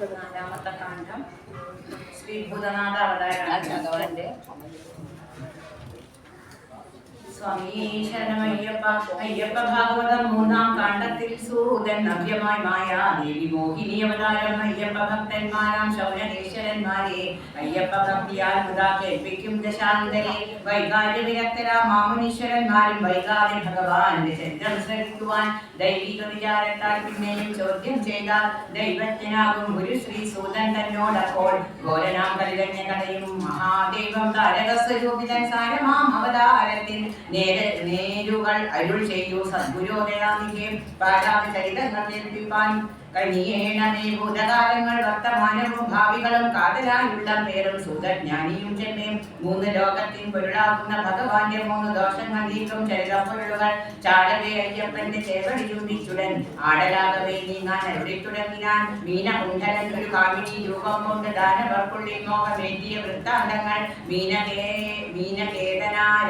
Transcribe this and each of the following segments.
നാലാമത്തെ കാണ്ഡം. ശ്രീ ഭൂതനാഥ അവതാരമാണ് ഭഗവാന്റെ സ്വാമി ശരണമയ്യപ്പ അയ്യപ്പ ഭാഗവതം മൂന്നാം കാണ്ഡത്തിൽ സൂതൻ നവ്യമായി മായ ദേവി മോഹിനി അവതാരം അയ്യപ്പ ഭക്തന്മാരാം ശൗനേശ്വരന്മാരെ അയ്യപ്പ ഭക്തിയാൽ മുതാ കേൾപ്പിക്കും ദശാന്തരെ വൈകാര്യ വിരക്തരാ മാമുനീശ്വരന്മാരും വൈകാതെ ഭഗവാന്റെ ചരിത്രം ശ്രമിക്കുവാൻ ദൈവിക വിചാരത്താൽ പിന്നെയും ചോദ്യം ചെയ്ത ദൈവജ്ഞനാകും ഗുരു ശ്രീ സൂതൻ തന്നോടപ്പോൾ ഘോരനാം കലിതഞ്ഞ കഥയും മഹാദൈവം താരകസ്വരൂപിതൻ സാരമാം അവതാരത്തിൽ നേരെ നേരുകൾ അരുൾ ചെയ്യൂ. സദ്ഗുരോദയാദികെ പാടാതെ ചരിതങ്ങൾ കനിയേണമേ ഭൂതകാലങ്ങൾ വർത്തമാനവും ഭാവികളും കാതലായുള്ള പേരും സുതജ്ഞാനിയും ചെമ്മേ മൂന്ന് ലോകത്തിൻ പൊരുളാകുന്ന ഭഗവാന്റെ മൂന്ന് ദോഷങ്ങൾ നീക്കും ചരിതപ്പൊരുളുകൾ ചാടവേ അയ്യപ്പന്റെ ചേവടി ചൂണ്ടിച്ചുടൻ ആടലാകവേ നീങ്ങാൻ അരുളി തുടങ്ങിനാൻ. മീനകുണ്ഠലൻ ഒരു കാമിനി രൂപം കൊണ്ട് ദാനവർക്കുള്ളിൽ മോഹമേറ്റിയ വൃത്താന്തങ്ങൾ. മീനകേ മീനകേതനാര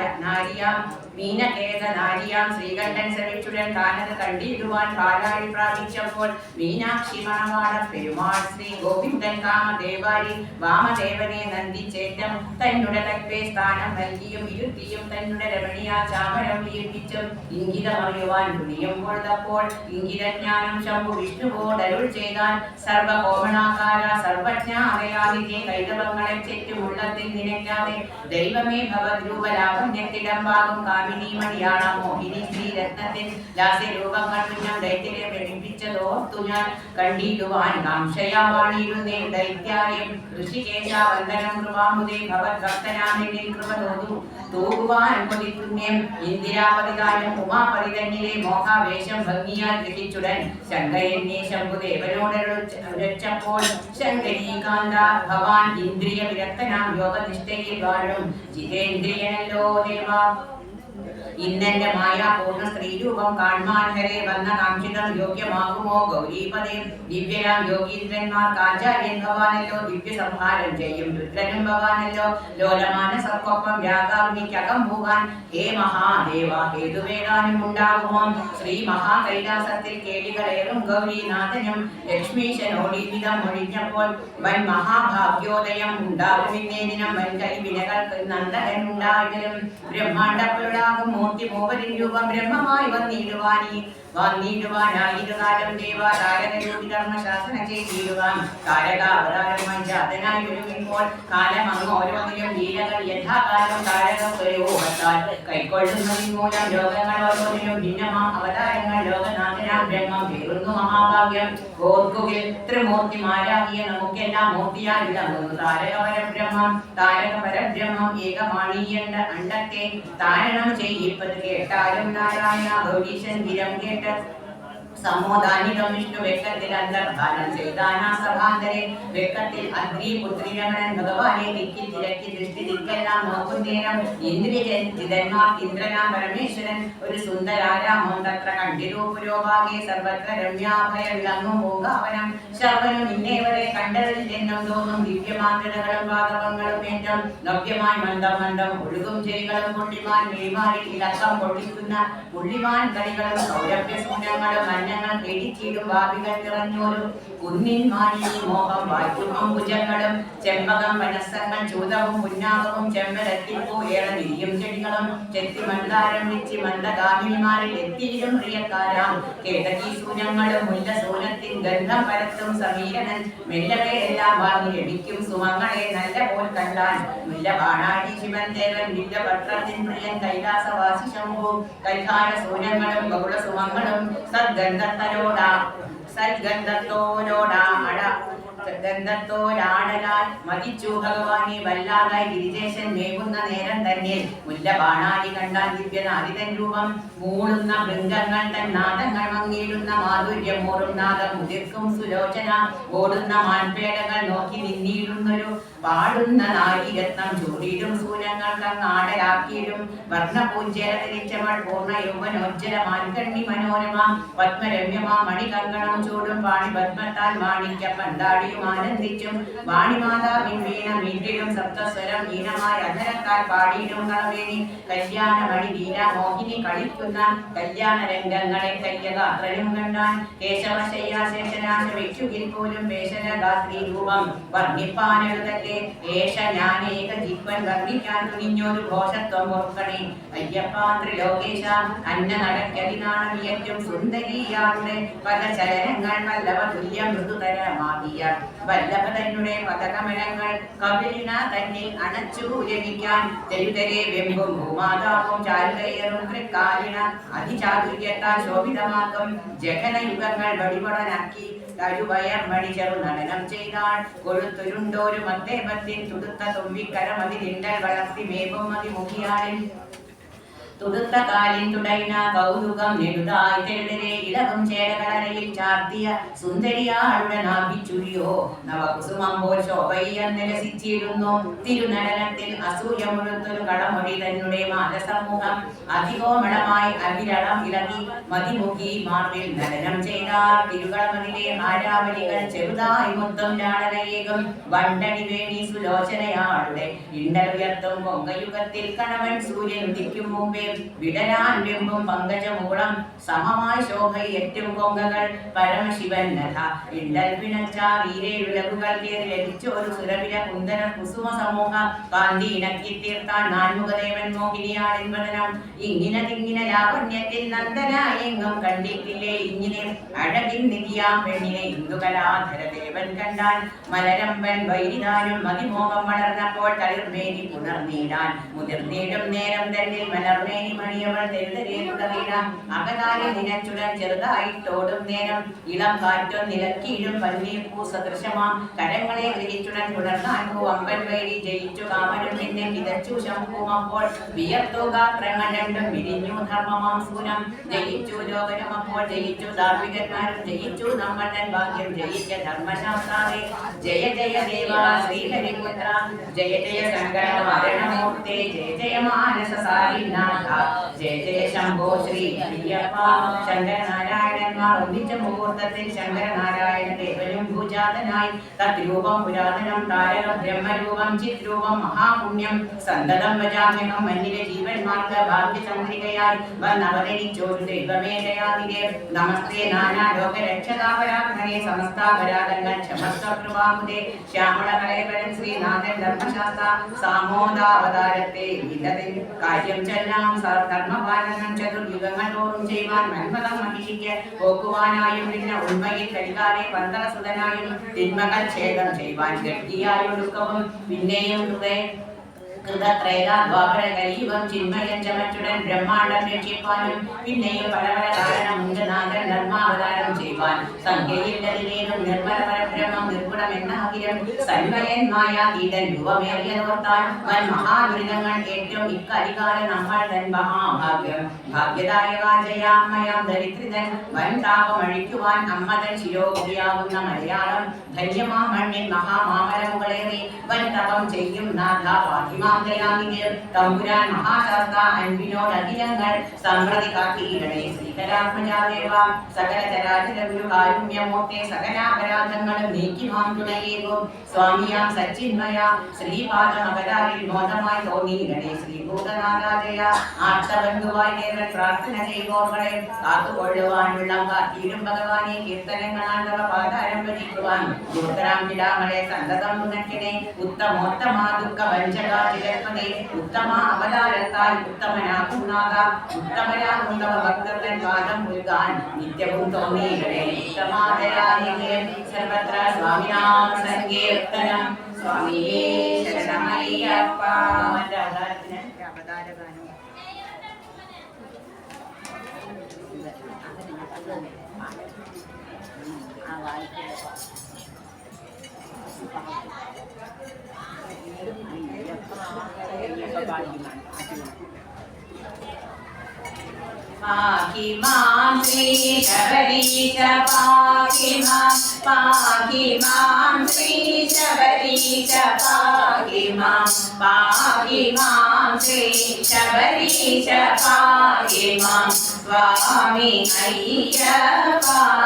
മീനകേതനാരിയാം ശ്രീകണ്ഠൻ ശ്രമിച്ചുടൻ താനത് കണ്ടിടുവാൻ പാലാഴി പ്രാപിച്ചപ്പോൾ മീനാക്ഷി മണവാടം പെരുമാൾ ശ്രീ ഗോവിന്ദൻ കാമദേവാരി വാമദേവനെ നന്ദിച്ചേറ്റം. തന്നുടെ തൽപേ സ്ഥാനം നൽകിയും ഇരുത്തിയും തന്നുടെ രമണീയ ചാമരം വീർപ്പിച്ചും ഇംഗിതമറിയുവാൻ തുണിയും കൊഴുതപ്പോൾ ഇംഗിതജ്ഞാനം ശംഭു വിഷ്ണുവോട് അരുൾ ചെയ്താൽ സർവകോമണാകാര സർവജ്ഞ അറിയാതിന്റെ കൈതവങ്ങളെ ചെറ്റുമുള്ളത്തിൽ നിനയ്ക്കാതെ ദൈവമേ ഭവദ്രൂപലാഭന്യത്തിടമ്പാകും കാമിനി മണിയാളം മോഹിനി ശ്രീരത്നത്തിൽ ലാസ്യരൂപങ്ങൾ തുഞ്ഞം ദൈത്യരെ പ്രേരിപ്പിച്ചതോർത്തു ഞാൻ കണ്ടിടുവാൻ കാംക്ഷയാവാണിയിരുന്നേ ദൈത്യായം ഋഷികേശ വന്ദനം കൃപാമുദേ ഭവത് ഭക്തനാമെന്നിൽ കൃപ തോതു. തൂകുവാൻ കൊതിക്കുന്നേം ഇന്ദിരാപതികാരം ഉമാപതി തന്നിലെ മോഹാവേശം ഭംഗിയാൽ ഗ്രഹിച്ചുടൻ ശങ്കരന്യേ ശംഭുദേവനോടൊരച്ചപ്പോൾ ശങ്കരീകാന്ത ഭവാൻ ഇന്ദ്രിയ വിരക്തനാം യോഗനിഷ്ഠയിൽ വാഴും. ജിതേന്ദ്രിയനല്ലോ ദേവാ ഇന്നെന്റെ മായ പൂർണ സ്ത്രീരൂപം കാൺമാൻ ഹരെ വന്ന കാംക്ഷിതം യോഗ്യമാകുമോ? ഗൗരീപദേ ദിവ്യരാം യോഗീന്ദ്രന്മാർക്ക് ആചാര്യൻ ഭവാനല്ലോ ദിവ്യ സംഹാരം ചെയ്യും. രുദ്രനും ഭവാനല്ലോ ലോലമാനസർക്കൊപ്പം വ്യാകാഗ്നിക്കകം പോകാൻ ഹേ മഹാദേവ ഹേതുവേദാനും ഉണ്ടാകുമോ? ശ്രീ മഹാകൈലാസത്തിൽ കേളികളേറും ഗൗരീനാഥനും. ലക്ഷ്മീശനോടിവിധം ഒഴിഞ്ഞപ്പോൾ വൻ മഹാഭാഗ്യോദയം ഉണ്ടാകുമിന്നേ ദിനം വൻകൈ വിനകൾക്ക് നന്ദകൻ ഉണ്ടാകലും ബ്രഹ്മാണ്ടപ്പുരുടാകും മൂർത്തി മൂവരിൻ രൂപം ബ്രഹ്മമായി വന്നിടുവാനീ വന്നിടുവാനായിരുന്നാലും ദേവ ശാസന ചെയ്തിടുവാൻ താരകാവതാരമായി ജാതനായി ഒരുങ്ങുമ്പോൾ കാലം അങ്ങ് ഓരോന്നിലും ലീലകൾ യഥാകാലം താരക സ്വരൂപത്താൽ കൈക്കൊള്ളുന്നതിൻ മൂലം ലോകങ്ങൾ ഓരോന്നിലും ഭിന്നമാ. അവതാരങ്ങൾ ലോകനാഥനാം ബ്രഹ്മം പേറുന്നു മഹാഭാഗ്യം. ഓർക്കുകിൽ ത്രിമൂർത്തിമാരാകിയ നമുക്കെല്ലാം മൂർത്തിയാൽ വിളങ്ങുന്നു താരകപരബ്രഹ്മം താരകപരബ്രഹ്മം താരക പരബ്രഹ്മം ഏകമാണീയണ്ട അണ്ടത്തെ താരണം ചെയ്യിപ്പത് കേട്ടാലും നാരായണ ഗൗരീശൻ വിരം കേട്ട് Yes. വിഷ്ണു വെക്കത്തിൽ അന്തർധാനം ചെയ്താനാ സഭാന്തരെ. വെക്കത്തിൽ അഗ്നി പുത്രിരമണൻ ഭഗവാനെ ദിക്കിൽ തിരക്കി ദൃഷ്ടി ദിക്കെല്ലാം നോക്കുന്നേരം ഇന്ദ്രിയൻ ചിതന്മാർ ഇന്ദ്രനാം പരമേശ്വരൻ? ഒരു സുന്ദരാരാമം തത്ര കണ്ടിരൂ പുരോഭാഗെ സർവത്ര രമ്യാഭയ വിളങ്ങും പൂങ്കാവനം ശർവനും ഇന്നേവരെ കണ്ടതിൽ എന്നും തോന്നും ദിവ്യമാതൃകളും പാദവങ്ങളും ഏറ്റവും നവ്യമായി മന്ദം മന്ദം ഒഴുകും ചെയ്കളും പൊള്ളിമാൻ മേമാരി ഇലക്കം പൊള്ളിക്കുന്ന പുള്ളിമാൻ കളികളും സൗരഭ്യസൂര്യങ്ങളും മഞ്ഞങ്ങൾ പേടിച്ചിടും ഭാവികൾ നിറഞ്ഞോരും കുന്നിൻ മാലിനി മോഹം വായ്പും അമ്പുജങ്ങളും ചെമ്പകം മനസ്സങ്ങൾ ചൂതവും പുന്നാകവും ചെമ്മരത്തിപ്പൂ ഏറെ നിരിയും ചെടികളും. ചെത്തി മന്ദാരം വെച്ച് മന്ദഗാമിനിമാരിൽ എത്തിയിലും പ്രിയക്കാരാം. കേതകി സൂനങ്ങളും മുല്ല സൂനത്തിൻ ഗന്ധം പരത്തും സമീരനൻ. മെല്ലവേ എല്ലാം വാങ്ങി ലഭിക്കും സുമങ്ങളെ നല്ല പോൽ കണ്ടാൻ. മുല്ല ബാണാടി ശിവൻ ദേവൻ വില്ലപത്രത്തിൻ പ്രിയൻ കൈലാസവാസി ശംഭു കൈകാര സൂനങ്ങളും ബഹുള സുമങ്ങളും. സദ്ഗന്ധത്തരോടാ സദ്ഗന്ധത്തോരോടാ അട ഗന്ധത്തോരാടലാൽ മതിച്ചു ഭഗവാനെ. വല്ലാതായി ഗിരിജേശൻ മേകുന്ന നേരം തന്നെ മുല്ല ബാണാലി കണ്ടാൽ ദിവ്യനാദിതൻ രൂപം മൂളുന്ന ഭൃംഗങ്ങൾ തൻ നാദങ്ങൾ മങ്ങിയിടുന്ന മാധുര്യമോറും നാദം മുതിർക്കും സുലോചന. ഓടുന്ന മാൻപേടകൾ നോക്കി നിന്നിടുന്നൊരു പാടുന്ന നാരിരത്നം ചൂടിയിടും സൂര്യങ്ങൾക്കങ്ങാടലാക്കിയിടും നാടരാക്കിയിലും തിരിച്ചവൾ പൂർണ യൗവനോജ്ജല മാൻകണ്ണി മനോരമ. പത്മരമ്യമാ മണികങ്കണം ചൂടും വാണി പത്മത്താൽ മാണിക്യ പന്താടിയും ആനന്ദിച്ചും. വാണിമാതാവിൻ വീണ മീട്ടിലും സപ്തസ്വരം ഹീനമായ അധരത്താൽ പാടിയിടും കളവേണി. കല്യാണമണി വീര മോഹിനി കളിക്കുന്ന കല്യാണ രംഗങ്ങളെ കയ്യകാത്രയും കണ്ടാൻ. കേശവശയ്യാശേഷനാശ വെച്ചുകിൽ പോലും വേഷരഗാത്രി രൂപം വർണിപ്പാനെഴുതല്ലേ ഏഷ ഞാനേക ജീവൻ വർണിക്കാൻ തുനിഞ്ഞൊരു ഘോഷത്വം ഓർക്കണേ. അയ്യപ്പാന്ത്രി ലോകേശ അന്ന നടക്കലിനാണമിയറ്റും സുന്ദരിയാളുടെ പല ചലനങ്ങൾ വല്ലഭ തുല്യ മൃദുതരമാകിയ വല്ലഭ തന്നെ പദകമലങ്ങൾ കവിളിന തന്നെ അണച്ചു രമിക്കാൻ തെരുതരെ വെമ്പും ഭൂമാതാവും ചാരുതയേറും തൃക്കാലിന അതിചാതുര്യത്താൽ ശോഭിതമാക്കും. ജഗനയുഗങ്ങൾ വടിപടനാക്കി തരുവയർ മണി ചെറു നടനം ചെയ്താൾ കൊഴുത്തുരുണ്ടോരു മത്തേപത്തിൽ തുടുത്ത തുമ്പിക്കരമതിരിണ്ടൽ വളർത്തി മേപം മതി മുഖിയാളിൽ തുടുത്ത കാലിൻ തുടൈന കൗതുകം നെടുതായി തെളിരെ ഇളകും ചേരകളരയിൽ ചാർത്തിയ സുന്ദരിയാളുടെ നാഭിച്ചുരിയോ നവകുസുമം പോൽ ശോഭയ്യ നിരസിച്ചിരുന്നു. തിരുനടനത്തിൽ അസൂയ മുഴുത്തൊരു കടമൊഴി തന്നെ മാനസമൂഹം. അതികോമളമായി അവിരളം ഇളകി മതിമുഖി മാർവിൽ നടനം ചെയ്താൽ തിരുകളമതിലെ ആരാവലികൾ ചെറുതായി മൊത്തം ലാളനയേകം വണ്ടടി വേണി സുലോചനയാളുടെ ഇണ്ടലുയർത്തും പൊങ്കയുഗത്തിൽ കണവൻ സൂര്യൻ ഉദിക്കും മുമ്പേ വിടരാൻ വെമ്പും പങ്കജമൂളം സമമായി ശോഭയേറ്റും കൊങ്കകൾ പരമശിവൻ നഥ ഇണ്ടൽ പിണച്ചാർ ഈരേഴുലകുകൾ ലഭിച്ചു ഒരു സുരവിര കുന്ദന കുസുമ സമൂഹ. കാന്തി ഇണക്കി തീർത്താൻ നാൻമുഖദേവൻ മോഹിനിയാളിൻ വദനം ഇങ്ങനെ തിങ്ങിന ലാവണ്യത്തിൽ നന്ദനായെങ്ങും കണ്ടിട്ടില്ലേ ഇങ്ങനെ അഴകിൻ നിധിയാം പെണ്ണിനെ ഇന്ദുകലാധര ദേവൻ കണ്ടാൻ. മലരമ്പൻ വൈരിതാനും മതിമോഹം വളർന്നപ്പോൾ തളിർമേനി പുണർന്നീടാൻ മുതിർന്നീടും നേരം തന്നെ മലർമേനി മണിയവൾ തെരുതരേ തുടങ്ങിടാം അകതാലെ നിനച്ചുടൻ ചെറുതായിട്ടോടും നേരം. ഇളം കാറ്റോ നിലക്കീഴും പന്നീർ പൂ സദൃശമാം. കരങ്ങളെ ഗ്രഹിച്ചുടൻ തുടർന്നാൻ അമ്പൻ വൈരി ജയിച്ചു കാമനും പിന്നെ വിതച്ചു ശംഭൂമപ്പോൾ അപ്പോൾ രണ്ടും വിരിഞ്ഞു ധർമ്മമാം സൂനം. ജയിച്ചു ലോകനും അപ്പോൾ ജയിച്ചു ധാർമ്മികന്മാരും. ജയിച്ചു നമ്മൾ തൻ ഭാഗ്യം ജയിച്ച ധർമ്മശാസ്ത്രാവേ. ജയ ജയ ദേവ ശ്രീഹരിപുത്ര. ജയ ജയ ശങ്കരമൂർത്തേ ജയ ജയ മാനസ സാരിനാഥ ജയ ജയ ശംഭോ ശ്രീ അയ്യപ്പ ശങ്കരനാരായണന്മാർ ഒന്നിച്ച മുഹൂർത്തത്തിൽ ശങ്കരനാരായണ ദേവനും ഭൂജാതനായി തദ്രൂപം പുരാതനം താരക ബ്രഹ്മരൂപം ചിത്രൂപം മഹാപുണ്യം സന്തതം വജാമ്യഹം മന്നിലെ ജീവന്മാർക്ക് ഭാഗ്യചന്ദ്രികയായി വന്നവതരിച്ചോരു ദൈവമേ നമസ്തേ നാനാ ലോക രക്ഷകാപരാധനെ സമസ്താപരാധങ്ങൾ ക്ഷമസ്വ കൃപാമുദേ ശ്യാമള കലൈവരൻ ശ്രീനാഥൻ ധർമ്മശാസ്ത്ര സാമോദാവതാരത്തെ വിധതിൽ കാര്യം ചെല്ലാം ധർമ്മപാലനം ചതുർയുഗങ്ങൾ തോറും ചെയ്യുവാൻ മന്മതം മഹിഷിക്ക് പോക്കുവാനായും പിന്നെ ഉണ്മയിൽ കരികാലെ പന്തളസുതനായും തിന്മകൾ ഛേദം ചെയ്യുവാൻ ഗട്ടിയായൊടുക്കവും പിന്നെയും ഹൃദയ കൃതത്രേതാദ്വാപര കലീപം ചിന്മയം ചമച്ചുടൻ ബ്രഹ്മാണ്ടം രക്ഷിപ്പാനും പിന്നെയും പല പല കാരണം മുങ്കനാഥൻ ധർമാവതാരം ചെയ്യുവാൻ. സംഖ്യയില്ലതിലേതും നിർമ്മല പരബ്രഹ്മം നിർഗുണം എന്നാകിലും സന്മയന്മായ മായാതീതൻ രൂപമേറിയതോർത്താൽ വൻ മഹാദുരിതങ്ങൾ ഏറ്റവും ഇക്കരികാലം നമ്മൾ തൻ മഹാഭാഗ്യം. ഭാഗ്യദായകാജയാമ്മയാം ദരിദ്രിതൻ വൻ താപം അഴിക്കുവാൻ അമ്മതൻ ശിരോഗിയാകുന്ന മലയാളം ധന്യമാ മണ്ണിൽ മഹാമാമലമുകളേറി വൻ തപം ചെയ്യും നാഥ ഫാത്തിമാ ദയാനികെ തമ്പുരാൻ മഹാശാസ്ത്ര അൻപിനോട് അഖിലങ്ങൾ സമ്പ്രതി കാട്ടിയിടണേ ശ്രീകരാത്മജാദേവ സകല ചരാചരഗുരു കാരുണ്യമൂർത്തെ സകലാപരാധങ്ങളും നീക്കി മാന്തുണയേകും സ്വാമിയാം സച്ചിന്മയ ശ്രീപാദമകരാരിൽ മോദമായി തോന്നിയിടണേ ശ്രീഭൂതനാഥാജയ ആർത്തബന്ധുവായി നേരൻ പ്രാർത്ഥന ചെയ്തോർകളെ കാത്തുകൊള്ളുവാനുള്ള കാത്തിയിടും ഭഗവാനെ. കീർത്തനങ്ങളാണ്ടവ പാതാരം ഭജിക്കുവാൻ. ദുർഗരാം പിടാമളെ സന്തതം ഉണക്കിനെ ഉത്തമോത്തമാ ദുഃഖ വഞ്ചകാചിരപ്പതേ ഉത്തമ അവതാരത്താൽ ഉത്തമനാകുന്നാക ഉത്തമനാകുന്നവ ഭക്തരുടെ പാദം മുഴുകാൻ നിത്യവും തോന്നിയിടണേ ഉത്തമാദരാനികേ സർവത്ര സ്വാമിനാം സങ്കീർത്തനം സ്വാമിയേ ശരണമയ്യപ്പ അവന്റെ അവതാരത്തിന് അവതാരഗാനം പാഹി മാം ശ്രീ पाहि मां त्री चबरी च पाये मा पाहि मां त्री चबरी च पाहि मा पावी मां त्रे चबरी च पाय मा पामि मयी च पा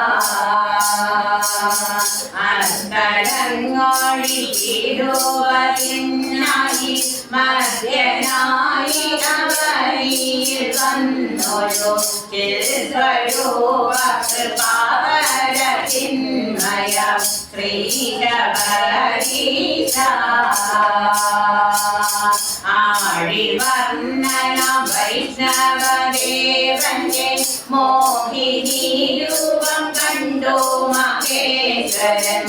മധ്യനായി അവരിൽ വന്നൊരു ചിൽസ്വരൂപ കൃപാവര ചിന്മയ ശ്രീശബരീശ ആഴിവർണന വൈഷ്ണവദേവന്റെ മോഹിനി രൂപം കണ്ടു മഹേശ്വരൻ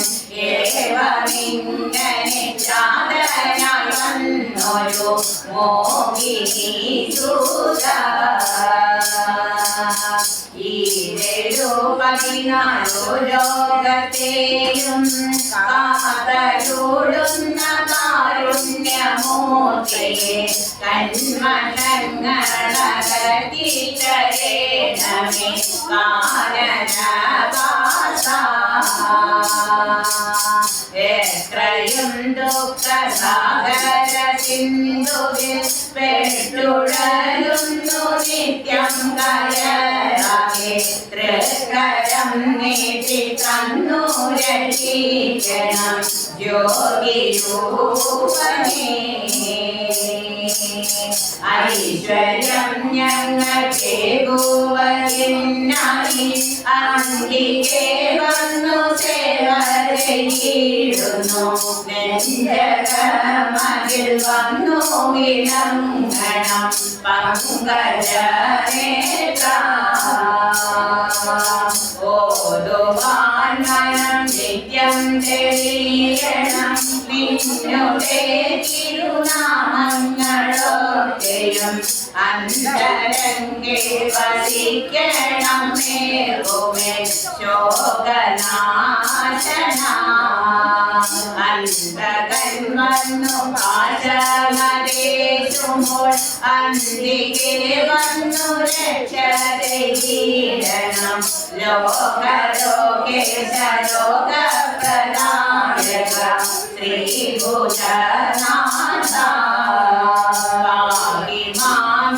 വന്നൊരു മോഹിനി സൂത ഈരേഴു പതിനാലു ലോകത്തെയും കാതരുടുന്ന കാരുണ്യമൂർത്തിയെ കന്മഷങ്ങളകത്തിച്ചരേണമേ കാരണവാസ സിന്ധുവിൽ പെട്ടുഴലുന്നു നിത്യം കയറാകെ തൃക്കരം നീട്ടി തന്നു രക്ഷിക്കണം യോഗിരൂപനേ ഐശ്വര്യം ഞങ്ങൾക്ക് ഗോവനായി അങ്കികെ വന്നു സേവ ചെയ്തിടുന്നു നെഞ്ചകമതിൽ വന്നു വിളങ്ങണം പങ്കജനേത്ര ഓതുവാൻ മനം നിത്യം തെളിയണം നിന്നുടെ തിരുനാമങ്ങളൊക്കെയും അന്തരംഗെ വസിക്കണം മേറുമേ ശോകനാശന. അന്തകൻ വന്നു ुमोर् अम्बिके बन्धुरक्षीरणं लोकलोके सलोकप्रदायक श्रीभूषनाथा माँ